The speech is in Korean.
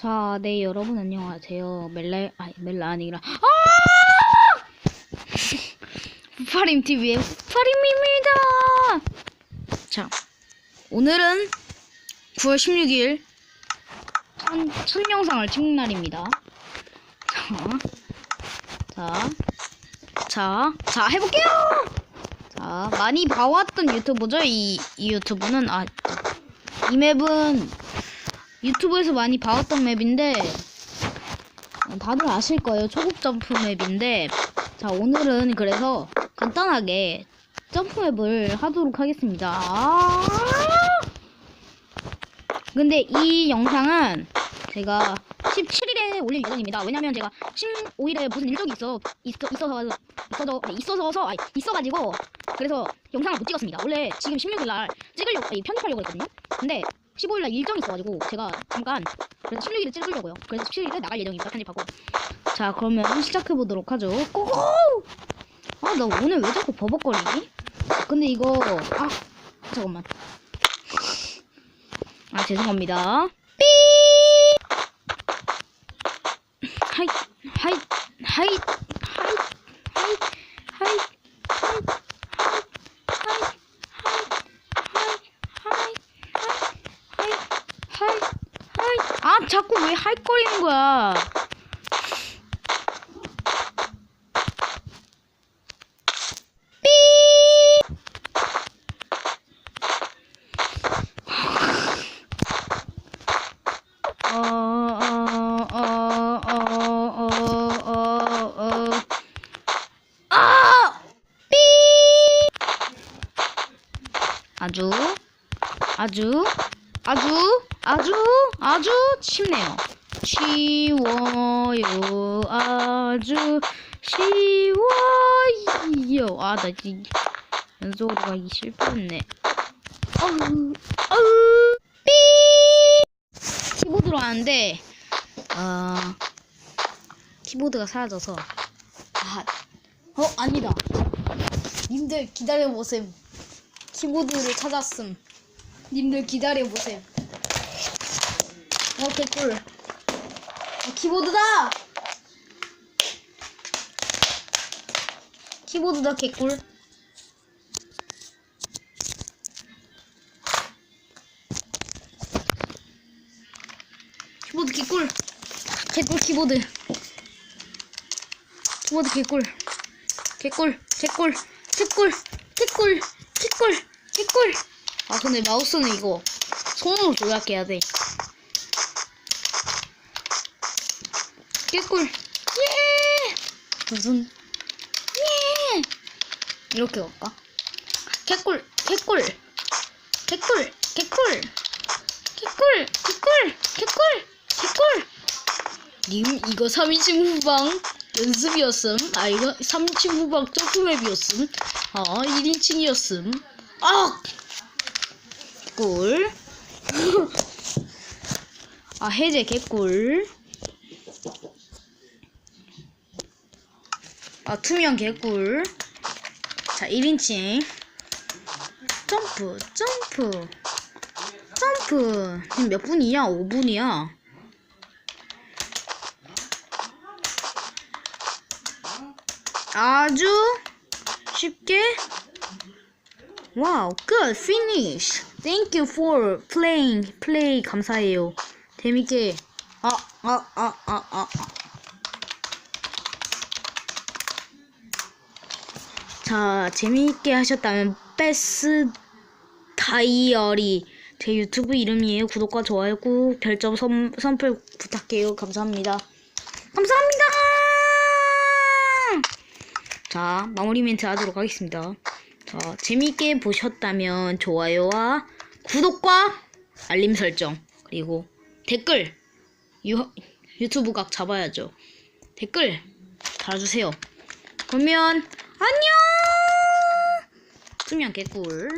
자, 네 여러분 안녕하세요. 멜라 아니 멜라 아니라 아! 후파림 TV의 후파림입니다. 자, 오늘은 9월 16일 첫, 첫 영상을 찍는 날입니다. 자, 자, 자, 자 해볼게요. 자, 많이 봐왔던 유튜브죠. 이, 이 유튜브는 아, 이 맵은 유튜브에서 많이 봐왔던 맵인데 어, 다들 아실 거예요. 초급 점프 맵인데 자 오늘은 그래서 간단하게 점프 맵을 하도록 하겠습니다. 아! 근데 이 영상은 제가 17일에 올릴 예정입니다. 왜냐면 제가 15일에 무슨 일정이 있어 있어 있어서 있어서 네, 있어서 아, 있어가지고 그래서 영상을 못 찍었습니다. 원래 지금 16일 날 찍으려고 아니, 편집하려고 했거든요. 근데 15일 날 일정이 있어가지고 제가 잠깐 그래서 16일에 찍으려고요. 그래서 17일에 나갈 예정입니다. 편집하고. 자 그러면 시작해 보도록 하죠. 고고! 아 나 오늘 왜 자꾸 버벅거리지? 근데 이거 아 잠깐만. 아 죄송합니다. 삐! 하이 하이 하이 자꾸 왜 할거리는 거야? 아주 아주 아주, 아주, 아주 쉽네요. 쉬워요. 아주 쉬워요. 아, 나 이, 연속으로 가기 실패했네. 어우, 어우, 삐! 키보드로 하는데 어 키보드가 사라져서 아, 어 아니다 님들 기다려보셈 키보드를 찾았음 님들 기다려보셈 어 개꿀. 어, 키보드다! 키보드다 개꿀. 키보드 개꿀. 개꿀 키보드. 키보드 개꿀. 개꿀 개꿀. 개꿀 개꿀 개꿀 개꿀 아 근데 마우스는 이거 손으로 조작해야 돼. 개꿀. 예! 무슨? 예! 이렇게 갈까? 개꿀 개꿀. 개꿀 개꿀. 개꿀 개꿀 개꿀 개꿀. 님 이거 3인칭 후방 연습이었음. 아 이거 3인칭 후방 점프맵이었음. 아 1인칭이었음. 아 개꿀. 아 해제 개꿀. 아 투명 개꿀. 자 1인칭 점프 점프. 점프. 지금 몇 분이야? 5분이야. 아주 쉽게. 와우 good finish thank you for playing play 감사해요 재밌게 아 아 아 아 아 자 재미있게 하셨다면 베스 다이어리 제 유튜브 이름이에요. 구독과 좋아요 꾹 별점 선, 선풀 부탁해요. 감사합니다. 감사합니다. 자 마무리 멘트 하도록 하겠습니다. 자 재미있게 보셨다면 좋아요와 구독과 알림 설정 그리고 댓글 유, 유튜브 각 잡아야죠. 댓글 달아주세요. 그러면 안녕. 수면 개꿀.